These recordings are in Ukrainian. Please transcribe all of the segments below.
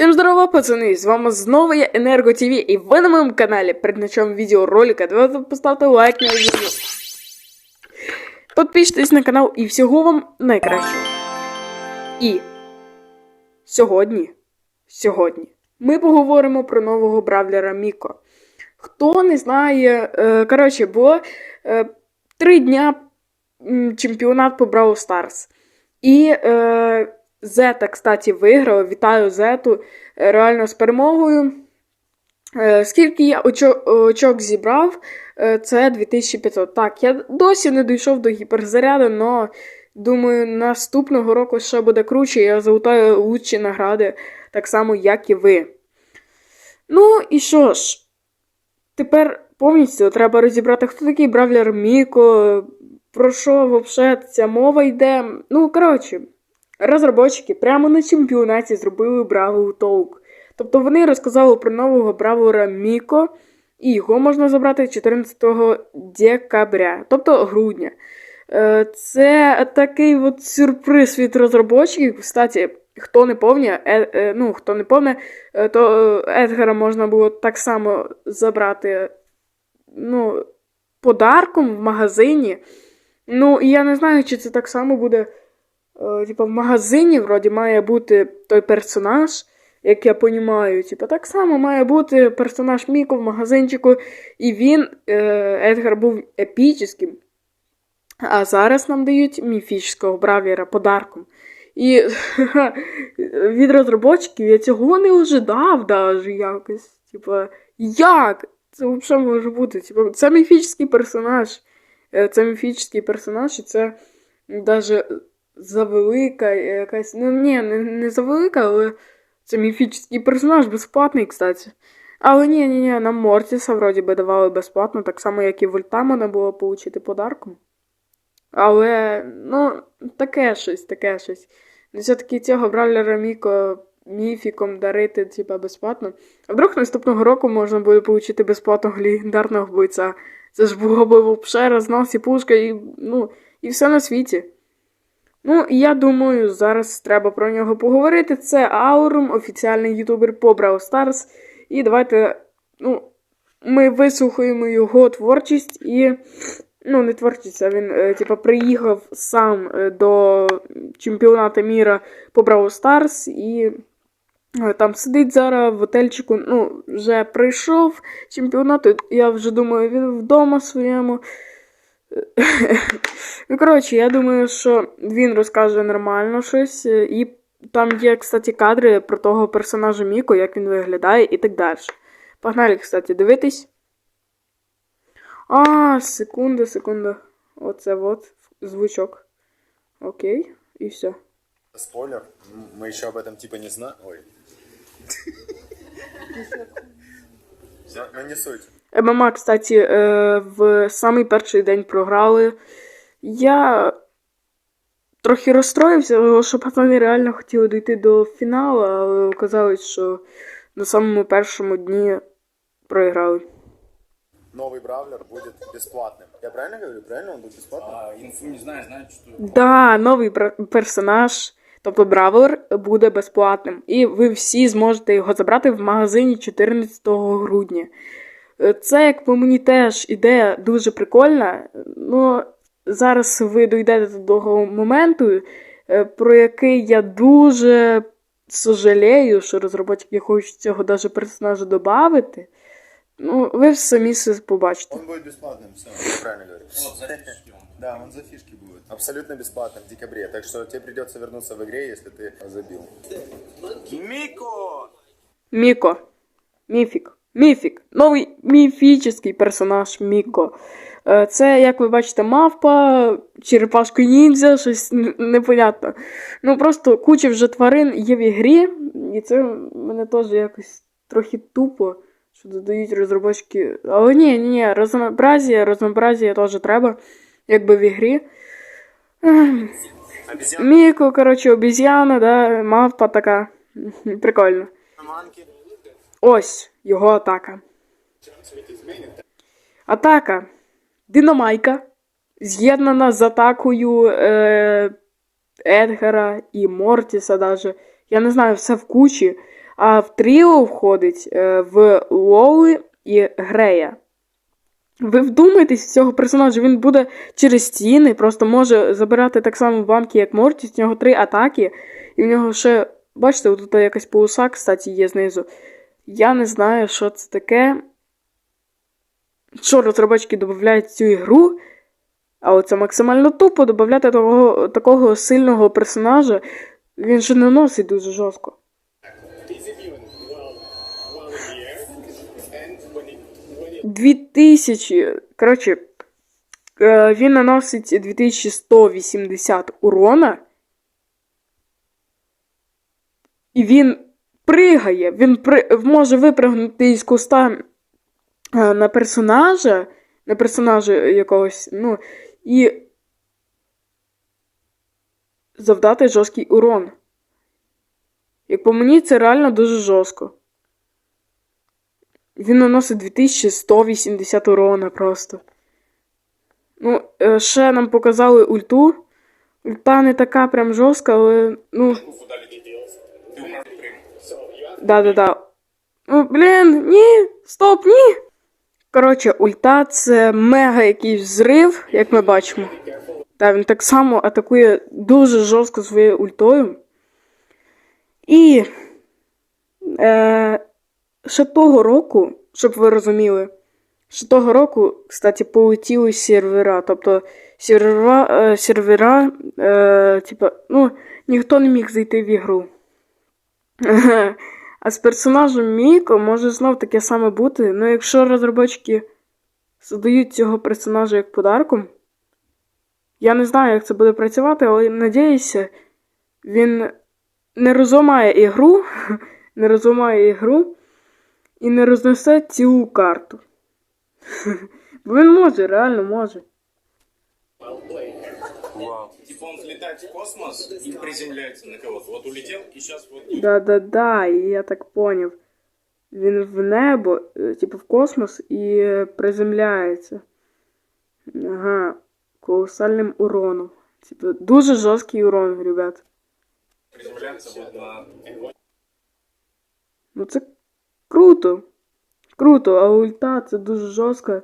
Всем здорово, пацаны! З вами знову я Енерго ТВ, і ви на моєму каналі. Перед началом відеоролика давайте поставте лайк на відео. Підпишитесь на канал і всього вам найкращого. І сьогодні, сьогодні ми поговоримо про нового бравлера Міко. Хто не знає, е, коротше, було е, три дня чемпіонат по Бравл Старс. І е, Зета, кстати, виграла. Вітаю Зету е, реально з перемогою. Е, скільки я очок, очок зібрав, е, це 2500. Так, я досі не дійшов до гіперзаряду, але думаю, наступного року ще буде круче. Я залутаю лучші награди, так само, як і ви. Ну і що ж, тепер повністю треба розібрати, хто такий Бравлер Міко, про що взагалі ця мова йде. Ну, коротше. Розробники прямо на чемпіонаті зробили Бравл Толк. Тобто вони розказали про нового бравлера Міко, і його можна забрати 14 декабря, тобто грудня. Е, Це такий от сюрприз від розробників. Кстати, хто не пам'ятає, е, е, ну, хто не пам'ятає, е, то е, Едгара можна було так само забрати ну, подарком в магазині. Ну, я не знаю, чи це так само буде. Е, Типа в магазині вроді має бути той персонаж, як я понімаю. Типа так само має бути персонаж Міко в магазинчику, і він, е, Едгар, був епічним. А зараз нам дають міфічного бравлера подарком. І від розробників я цього не ожидав даже якось. Типа, як? Це взагалі може бути? Типа, це міфічний персонаж. Е, Це міфічний персонаж, і це навіть завелика якась. Ну, ні, не, не завелика, але це міфічний персонаж, безплатний, кстати. Але ні, ні, ні, нам Мортіса вроді би давали безплатно, так само, як і Вольта можна було отримати подарком. Але, ну, таке щось, таке щось. Ну, все-таки цього бравлера Міко міфіком дарити, типа, безплатно. А вдруг наступного року можна буде отримати безплатного легендарного бойця. Це ж було б взагалі рознос і ну, і все на світі. Ну, я думаю, зараз треба про нього поговорити. Це Аурум, офіціальний ютубер по Brawl Stars. І давайте, ну, ми вислухаємо його творчість і. Ну, не творчість, а він, е, типа, приїхав сам е, до чемпіонату міра по Brawl Stars і там сидить зараз в готельчику. Ну, вже прийшов чемпіонат. Я вже думаю, він вдома своєму. Ну, коротше, я думаю, що він розкаже нормально щось. е, І там є, кстати, кадри про того персонажа Міко, як він виглядає і так далі. Погнали, кстати, дивитись. А, секунда, секунда. Оце от звучок. Окей, і все. Спойлер, м, мы еще об этом типа не знаем. Ой. Все, ну не суть. ММА, кстати, е, в самий перший день програли. Я трохи розстроївся, тому що пацани реально хотіли дійти до фіналу, але оказалось, що на самому першому дні проіграли. Новый бравлер будет бесплатным. Я правильно говорю? Правильно он будет бесплатным? А, инфу не знаю, знаю, что... Да, новий бра- персонаж, тобто Бравлер, буде безплатним. І ви всі зможете його забрати в магазині 14 грудня. Е, Це, як по мені, теж ідея дуже прикольна. Ну, зараз ви дійдете до того моменту, е, про який я дуже сожалею, що розробники хочуть цього даже персонажа додати. Ну, ви самі все побачите. Он будет бесплатным, все, правильно говорю. Вот, за фишки он. Да, он за фишки будет. Абсолютно бесплатно в декабре. Так что тебе придется вернуться в игре, если ты забил. Міко. Міфік. Міфік. Новий міфічний персонаж Міко. Е, Це, як ви бачите, мавпа, черепашка ніндзя, щось непонятно. Ну, просто куча вже тварин є в ігрі, і це мене теж якось трохи тупо, що додають розробочки. Але ні, ні, ні, разнообразія, разнообразія теж треба, якби в ігрі. Ем, Міко, коротше, обіз'яна, да, мавпа така. Прикольно. Ось його атака. Атака. Динамайка. з'єднана з атакою е, Едгара і Мортіса даже. Я не знаю, все в кучі. А в тріо входить е, в Лоуи і Грея. Ви вдумайтесь в цього персонажа, він буде через стіни, просто може забирати так само банки, як Мортіс. У нього три атаки, і в нього ще, бачите, тут якась полоса, кстати, є знизу. Я не знаю, що це таке. Що розробочки додають цю ігру, але це максимально тупо додати такого сильного персонажа. Він же не носить дуже жорстко. 2000. Коротше, е, він наносить 2180 урона. І він пригає. Він при... може випрыгнути із куста е, на персонажа, на персонажа якогось, ну, і завдати жорсткий урон. Як по мені, це реально дуже жорстко. Він наносить 2180 урона просто. Ну, е, ще нам показали ульту. Ульта не така прям жорстка, але. Ну, да-да-да. Ну, блін, ні, стоп, ні. Коротше, ульта це мега якийсь взрив, як ми бачимо. Та він так само атакує дуже жорстко своєю ультою. І е, ще того року, щоб ви розуміли, ще того року, кстати, полетіли сервера. Тобто сервера, е, сервера е, типа, ну, ніхто не міг зайти в ігру. А з персонажем Міко може знов таке саме бути. Ну, якщо розробники задають цього персонажа як подарком, я не знаю, як це буде працювати, але надіюся, він не розламає ігру, не розламає ігру і не рознесе цілу карту. Бо він може, реально може. Вау. Типа он взлетает в космос и приземляется на кого-то. Вот улетел, и сейчас вот... Да-да-да, я так поняв. Він в небо, е, типу в космос і е, приземляється. Ага, колосальним уроном. Типу, дуже жорсткий урон, ребят. Приземляться вот на... Ну це круто. Круто, а ульта це дуже жорстко.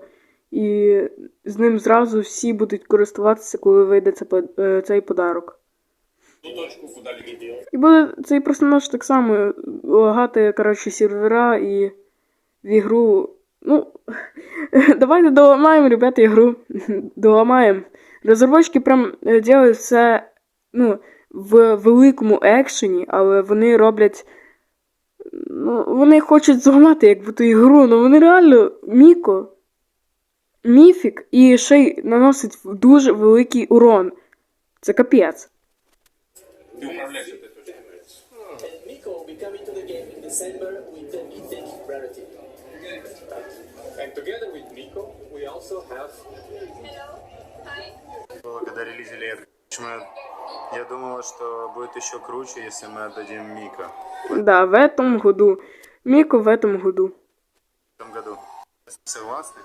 І з ним зразу всі будуть користуватися, коли вийде е, цей подарок. І буде цей персонаж так само лагати, коротше, сервера і в ігру. Ну, давайте доламаємо, ребята, ігру. доламаємо. Розробочки прям е, делають все ну, в великому екшені, але вони роблять. Ну, вони хочуть зламати як ту ігру, ну вони реально Міко, Міфік і ще й наносить дуже великий урон. Це капець. Ты управляешь этой точкой. And Nico will be coming to the game in December with the Mythic Rarity. And together with Nico, we also have Было, когда релизили это. Почему я- Я думала, что будет еще круче, если мы отдадим Мика Да, в этом году. Міко в этом году. в этом году. Согласны?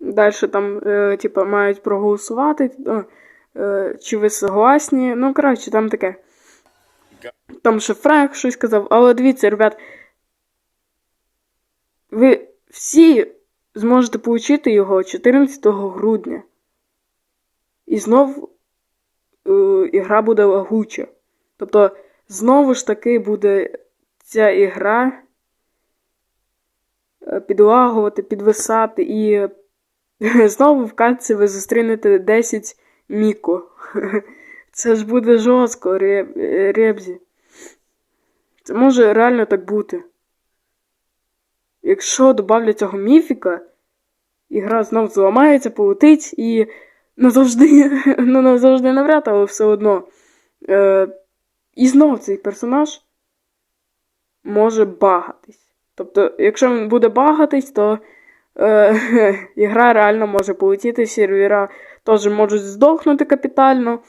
Далі там, е, типа, мають проголосувати, е, е, чи ви согласні. Ну, коротше, там таке. Там ще Френк щось казав, але дивіться, ребят. Ви всі зможете отримати його 14 грудня. І знов е, ігра буде лагуча. Тобто, знову ж таки буде ця ігра е, підлагувати, підвисати і Знову в катці ви зустрінете 10 Міко. Це ж буде жорстко, е, Ребзі. Це може реально так бути. Якщо додавлять цього міфіка, ігра знов зламається, полетить і назавжди, ну назавжди навряд, але все одно. Е, і знов цей персонаж може багатись. Тобто, якщо він буде багатись, то е, ігра реально може полетіти, сервера теж можуть здохнути капітально.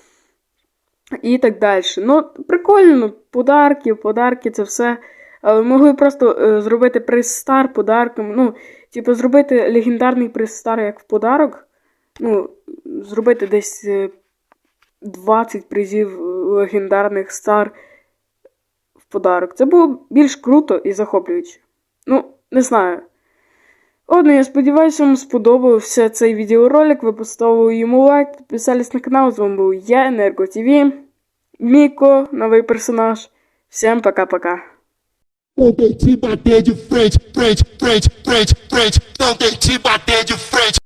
І так далі. Ну, прикольно, подарки, подарки, це все. Але могли просто е, зробити приз-стар подарком. Ну, типу, зробити легендарний приз-стар як в подарок. Ну, зробити десь е, 20 призів е, легендарних стар в подарок. Це було більш круто і захоплююче. Ну, не знаю. Ладно, я сподіваюся, вам сподобався цей відеоролик. Ви поставили йому лайк, підписались на канал. З вами був я, Енерго ТВ, Міко, новий персонаж. Всім пока-пока. Don't they te bater de frente, frente, frente, frente, frente. Não tem te bater de frente.